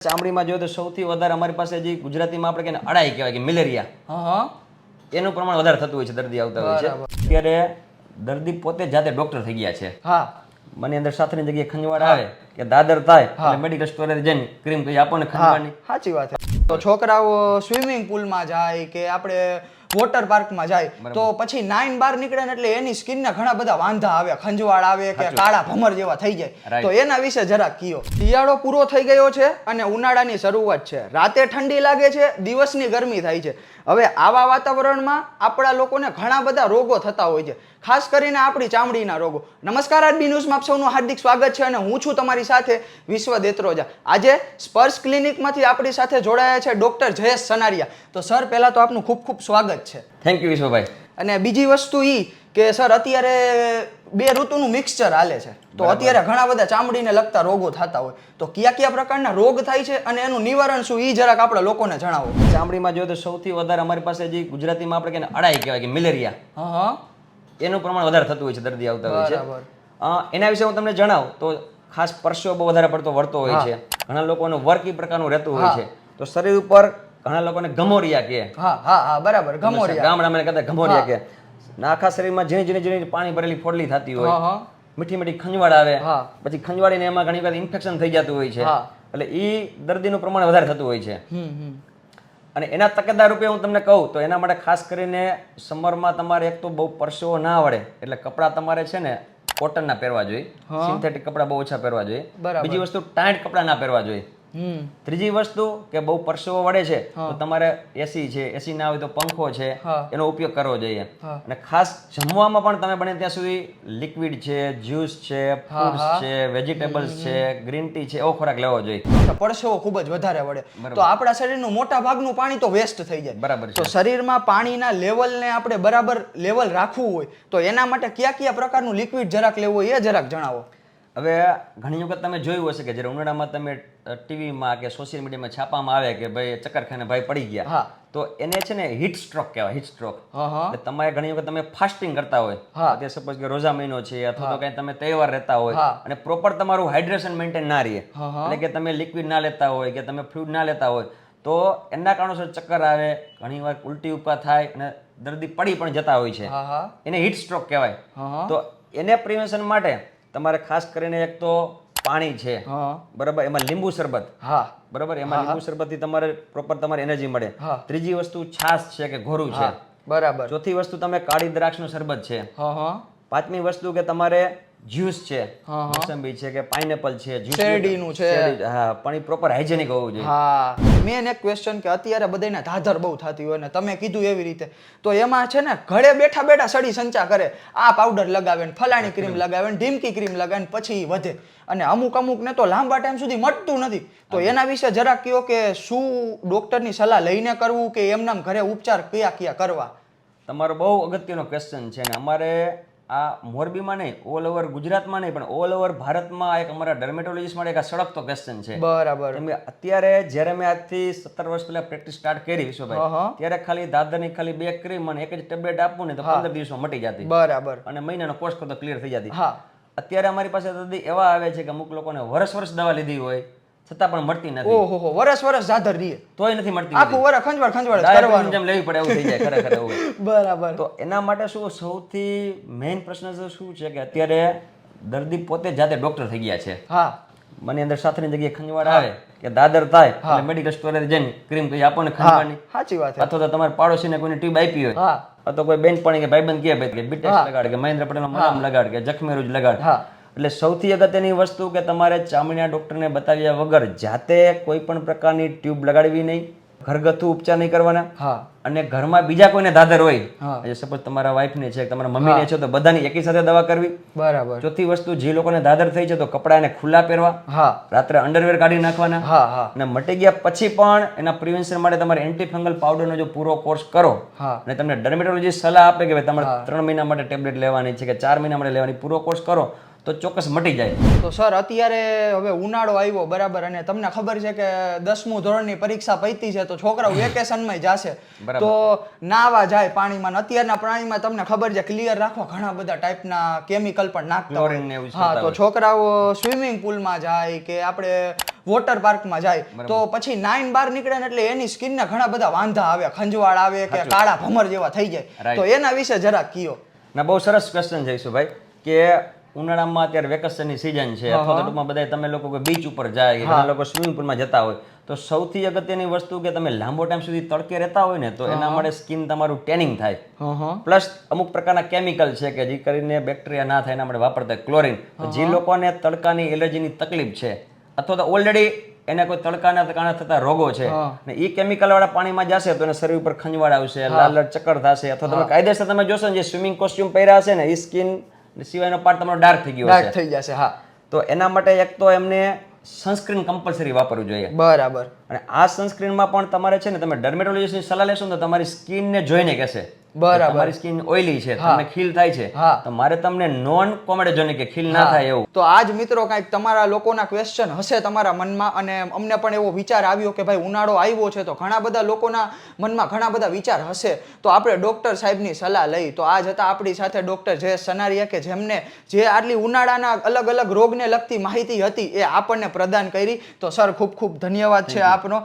ચામડીમાં જોઈએ તો સૌથી વધારે અમારી પાસે જે ગુજરાતીમાં આપણે કે અડાઈ કહેવાય કે મેલેરિયા. હા એનું પ્રમાણ વધારે થતું હોય છે દર્દી આવતા હોય છે. અત્યારે દર્દી પોતે જાતે ડોક્ટર થઈ ગયા છે. હા. મને અંદર સાથેની જગ્યાએ ખંજવાળ આવે કે દાદર થાય એટલે મેડિકલ સ્ટોરે જઈને ક્રીમ કહી આપણને ને સાચી વાત છે. તો છોકરાઓ સ્વિમિંગ પુલમાં જાય કે આપણે વોટર પાર્કમાં જાય તો પછી નાઇન બાર નીકળે ને એટલે એની સ્કિનના ઘણા બધા વાંધા આવે ખંજવાળ આવે કે કાળા ભમર જેવા થઈ જાય. તો એના વિશે જરાક કયો. શિયાળો પૂરો થઈ ગયો છે અને ઉનાળાની શરૂઆત છે. રાતે ઠંડી લાગે છે દિવસની ગરમી થાય છે. હવે આવા વાતાવરણમાં આપણા લોકોને ઘણા બધા રોગો થતા હોય છે. ખાસ કરીને આપણી ચામડીના રોગો. નમસ્કાર આરબી ન્યૂઝમાં આપ સૌનું હાર્દિક સ્વાગત છે અને હું છું તમારી સાથે વિશ્વ દેત્રોજા. આજે સ્પર્શ ક્લિનિકમાંથી આપણી સાથે જોડાયા છે ડોક્ટર જયેશ સનારિયા. તો સર પહેલાં તો આપનું ખૂબ ખૂબ સ્વાગત છે. થેન્ક યુ વિશ્વભાઈ. અને બીજી વસ્તુ ઈ કે સર અત્યારે બે ઋતુનું મિક્સચર હાલે છે. તો અત્યારે ઘણા બધા ચામડીને લગતા રોગો થતા હોય. તો કયા કયા પ્રકારના રોગ થાય છે અને એનું નિવારણ શું એ જરાક આપણે લોકોને જણાવો. ચામડીમાં જોઈએ તો સૌથી વધારે અમારી પાસે જે ગુજરાતીમાં આપણે કહીએ ને અડાઈ કહેવાય કે મેલેરિયા. હા એનું પ્રમાણ વધારે થતું હોય છે દર્દી આવતા હોય છે. એના વિશે હું તમને જણાવું તો ખાસ પરસેવો બહુ વધારે પડતો વળતો હોય છે. ઘણા લોકોનું વર્ક એ પ્રકારનું રહેતું હોય છે. તો શરીર ઉપર ઘણા લોકોને ગમોરિયા કહે. હા હા હા બરાબર ગમોરિયા. ગામડામાં કહેતા ગમોરિયા કે ના આખા શરીરમાં ઝીણી ઝીણી ઝીણી પાણી ભરેલી ફોડલી થતી હોય. મીઠી મીઠી ખંજવાળ આવે. પછી ખંજવાળીને એમાં ઘણી વાર ઇન્ફેક્શન થઈ જતું હોય છે. એટલે ઈ દર્દીનું પ્રમાણ વધારે થતું હોય છે. અને એના તકેદાર રૂપે હું તમને કહું તો એના માટે ખાસ કરીને સમરમાં તમારે એક તો બહુ પરસેવો ના વળે. એટલે કપડાં તમારે છે ને કોટનના પહેરવા જોઈએ. સિન્થેટિક કપડાં બહુ ઓછા પહેરવા જોઈએ. બીજી વસ્તુ ટાઈટ કપડાં ના પહેરવા જોઈએ. ત્રીજી વસ્તુ કે બહુ પરસેવો વળે છે તો તમારે એસી છે એસી ના હોય તો પંખો છે એનો ઉપયોગ કરવો જોઈએ. અને ખાસ જમવામાં પણ તમે બને ત્યાં સુધી લિક્વિડ છે જ્યુસ છે ફ્રૂટ્સ છે વેજીટેબલ્સ છે ગ્રીન ટી છે એવો ખોરાક લેવો જોઈએ. પરસેવો ખૂબ જ વધારે વળે. તો આપણા શરીરનું મોટા ભાગનું પાણી તો વેસ્ટ થઈ જાય. બરાબર તો શરીરમાં પાણીના લેવલને આપણે બરાબર લેવલ રાખવું હોય તો એના માટે કયા કયા પ્રકારનું લિક્વિડ જરાક લેવું હોય એ જરાક જણાવો. હવે ઘણી વખત તમે જોયું હશે કે જ્યારે ઉનાળામાં તમે ટીવીમાં કે સોશિયલ મીડિયામાં છાપામાં આવે કે ભાઈ ચક્કર ખાને ભાઈ પડી ગયા હા. તો એને છે ને હીટ સ્ટ્રોક કહેવાય હીટ સ્ટ્રોક. એટલે તમારે ઘણી વખત તમે ફાસ્ટિંગ કરતા હોય. અત્યારે સપોઝ કે રોજા મહિનો છે અથવા તો કઈ તમે તહેવાર રહેતા હોય અને પ્રોપર તમારું હાઇડ્રેશન મેન્ટેન ના રહે. એટલે કે તમે લિક્વિડ ના લેતા હોય કે તમે ફ્લુઇડ ના લેતા હોય તો એના કારણોસર ચક્કર આવે ઘણી વાર ઉલટી ઉપા થાય અને દર્દી પડી પણ જતા હોય છે. એને હીટ સ્ટ્રોક કહેવાય. તો એને પ્રિવેન્શન માટે તમારે ખાસ કરીને એક તો પાણી છે. બરાબર? એમાં લીંબુ શરબત. હા. બરાબર? એમાં લીંબુ શરબતથી તમારે પ્રોપર તમારે એનર્જી મળે. ત્રીજી વસ્તુ છાશ છે કે ઘોરું છે. બરાબર. ચોથી વસ્તુ તમે કાળી દ્રાક્ષનું શરબત છે. પાંચમી વસ્તુ કે તમારે જ્યુસ છે મોસંબી છે કે પાઇનેપલ છે શેરડીનું છે. હા પણ એ પ્રોપર હાઇજેનિક હોવું જોઈએ. હા. મેન એક ક્વેશ્ચન કે અત્યારે બધાને ધાધર બહુ થતી હોય ને તમે કીધું એવી રીતે. તો એમાં છે ને ઘરે બેઠા બેઠા સડી સંચા કરે. આ પાવડર લગાવે ને ફલાણી ક્રીમ લગાવે ને ઢીમકી ક્રીમ લગાવે ને પછી વધે. અને અમુક અમુક ને તો લાંબા ટાઈમ સુધી મટતું નથી. તો એના વિશે જરાક કયો કે શું ડોક્ટરની સલાહ લઈને કરવું કે એમનામ ઘરે ઉપચાર કયા કયા કરવા? તમારો બહુ અગત્યનો ક્વેશ્ચન છે ને. અમારે આ મોરબીમાં નહીં ઓલ ઓવર ગુજરાતમાં નહીં પણ ઓલ ઓવર ભારતમાં એક અમારા ડર્મેટોલોજીસ્ટ માટે એક સડકતો ક્વેશ્ચન છે. બરાબર. કેમ કે અત્યારે જ્યારે મેં આજથી સત્તર વર્ષ પહેલા પ્રેક્ટિસ સ્ટાર્ટ કરી વિશ્વભાઈ ત્યારે ખાલી દાદરની ખાલી બે ક્રીમ અને એક જ ટેબ્લેટ આપવું ને તો પંદર દિવસમાં મટી જતી. બરાબર. અને મહિનાનો કોર્સ કરતો ક્લિયર થઈ જતી. હા. અત્યારે અમારી પાસે એવા આવે છે કે અમુક લોકોને વર્ષ વર્ષ દવા લીધી હોય છતાં પણ મળતી નથી. ઓહો હો વરસ વરસ જાધર રીએ. તોય નથી મળતી આખું વરસ ખંજવાળ ખંજવાળ કરવાનું. જેમ લેવી પડે એવું થઈ જાય ખરેખર એવું બરાબર. તો એના માટે શું સૌથી મેઇન પ્રશ્ન તો શું છે કે અત્યારે દર્દી પોતે જાતે ડોક્ટર થઈ ગયા છે. હા. મને અંદર સાથની જગ્યાએ ખંજવાળ આવે કે દાદર થાય એટલે મેડિકલ સ્ટોરે જઈને ક્રીમ કહી આપણને ને સાચી વાત છે. અથવા તો તમારા પાડોશીને કોઈને ટ્યુબ આપી હોય. અથવા તો કોઈ બેનપણી કે ભાઈબંધ કે ભાઈ કે બીટેક્સ લગાડ કે મહેન્દ્ર પટેલનો મલમ લગાડ કે જખમેરુજ લગાડ. હા. એટલે સૌથી અગત્યની વસ્તુ કે તમારે ચામડીના ડૉક્ટરને બતાવ્યા વગર જાતે કોઈ પણ પ્રકારની ટ્યુબ લગાડવી નહીં. ઘરગથ્થુ ઉપચાર નહીં કરવાના. હા. અને ઘરમાં બીજા કોઈને દાદર હોય હા. સપોઝ તમારા વાઈફને છે તમારા મમ્મીને છે તો બધાની એકી સાથે દવા કરવી. બરાબર. ચોથી વસ્તુ જે લોકોને દાદર થઈ છે તો કપડાં એને ખુલ્લા પહેરવા. હા. રાત્રે અંડરવેર કાઢી નાખવાના. હા હા. અને મટી ગયા પછી પણ એના પ્રિવેન્શન માટે તમારે એન્ટીફંગલ પાવડરનો જો પૂરો કોર્સ કરો. હા. અને તમને ડર્મેટોલોજી સલાહ આપે કે ભાઈ તમારે ત્રણ મહિના માટે ટેબ્લેટ લેવાની છે કે ચાર મહિના માટે લેવાની પૂરો કોર્સ કરો. તો ચોક્કસ મટી જાય. તો સર અત્યારે હવે ઉનાળો આવ્યો બરાબર અને તમને ખબર છે કે દસમું ધોરણની પરીક્ષા પૈતી છે તો છોકરાઓ વેકેશનમાં જશે. તો નાવા જાય પાણીમાં અત્યારના પાણીમાં તમને ખબર છે ક્લિયર રાખવા ઘણા બધા ટાઈપના કેમિકલ પણ નાખતા હા તો છોકરાઓ સ્વિમિંગ પુલમાં જાય કે આપણે વોટર પાર્કમાં જાય તો પછી નાઇન બાર નીકળે ને એટલે એની સ્કિનને ઘણા બધા વાંધા આવે ખંજવાળ આવે કે કાળા ભમર જેવા થઈ જાય. તો એના વિશે જરાક કયો. ના બહુ સરસ ક્વેશ્ચન છે ભાઈ કે ઉનાળામાં અત્યારે વેકેશનની સિઝન છે. અથવા તો ટૂંકમાં બધા તમે લોકો બીચ ઉપર જાય કે ઘણા લોકો સ્વિમિંગ પુલમાં જતા હોય. તો સૌથી અગત્યની વસ્તુ કે તમે લાંબો ટાઈમ સુધી તડકે રહેતા હોય ને તો એના માટે સ્કિન તમારું ટેનિંગ થાય. પ્લસ અમુક પ્રકારના કેમિકલ છે કે જે કરીને બેક્ટેરિયા ના થાય એના માટે વાપરતા ક્લોરિન જે લોકોને તડકાની એલર્જીની તકલીફ છે અથવા તો ઓલરેડી એને કોઈ તડકાના કારણે થતા રોગો છે ને એ કેમિકલ વાળા પાણીમાં જશે તો એને શરીર ઉપર ખંજવાળ આવશે લાલ લાલ ચક્કર થશે અથવા તમે કાયદેસર તમે જોશો ને જે સ્વિમિંગ કોસ્ટ્યુમ પહેર્યા હશે ને એ સ્કિન સિવાયનો પાર્ટ તમારો ડાર્ક થઈ ગયો ડાર્ક થઈ જશે હા. તો એના માટે એક તો એમને સનસ્ક્રીન કમ્પલસરી વાપરવું જોઈએ. બરાબર. અને આ સનસ્ક્રીનમાં પણ તમારે છે ને તમે ડર્મેટોલોજીસ્ટની સલાહ લેશો ને તો તમારી સ્કિનને જોઈને કહેશે. બરાબર. તમારી સ્કિન ઓઇલી છે તમને ખીલ થાય છે તો મારે તમને નોન કોમેડોજેનિક કે ખીલ ના થાય એવું. તો આજ મિત્રો કાંઈક તમારા લોકોના ક્વેશ્ચન હશે તમારા મનમાં અને અમને પણ એવો વિચાર આવ્યો કે ભાઈ ઉનાળો આવ્યો છે તો ઘણા બધા લોકોના મનમાં ઘણા બધા વિચાર હશે. તો આપણે ડોક્ટર સાહેબની સલાહ લઈ. તો આજ હતા આપણી સાથે ડોક્ટર જે સનારિયા કે જેમને જે આટલી ઉનાળાના અલગ અલગ રોગને લગતી માહિતી હતી એ આપણને પ્રદાન કરી. તો સર ખૂબ ખૂબ ધન્યવાદ છે આપનો.